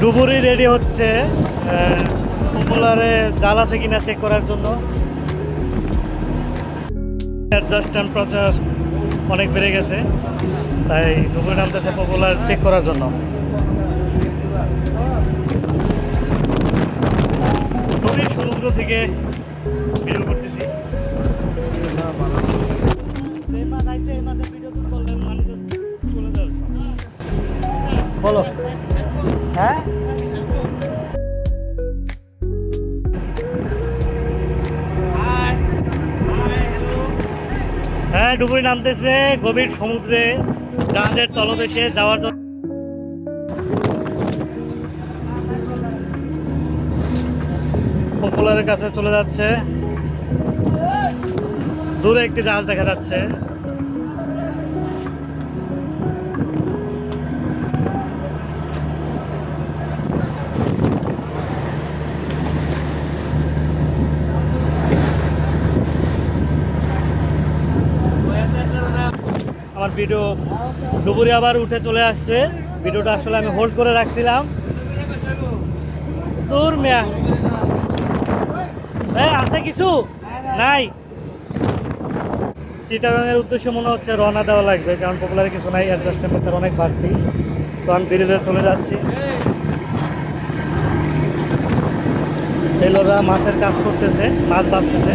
ডুবুরি ready হচ্ছে পপুলারে জাল আছে কিনা চেক করার জন্য। অ্যাডজাস্ট টেম্পারেচার অনেক বেড়ে গেছে, তাই ডুবুরি নামতেছে পপুলার চেক করার জন্য। খুবই সমুদ্র থেকে ভিডিও করতেছি। বলো। হ্যাঁ? হ্যাঁ ডুবুরি নামতেছে গভীর সমুদ্রে, জাহাজের তলদেশে যাওয়ার জন্য। পপুলারের কাছে চলে যাচ্ছে। দূরে একটি জাহাজ দেখা যাচ্ছে। আমার ভিডিও ডুবুরি আবার উঠে চলে আসছে। ভিডিওটা আসলে আমি হোল্ড করে রাখছিলাম। দূর মেয়া। এই আছে কিছু? নাই। চিটাগাংয়ের উদ্দেশ্য মনে হচ্ছে রওনা দেওয়া লাগবে, কারণ পপুলারে কিছু নাই অ্যাডজাস্ট টেম্পারেচার অনেক বাড়তি। তো আমি বেরিয়ে চলে যাচ্ছি। সেলররা মাছের কাজ করতেছে, মাছ বাঁচতেছে।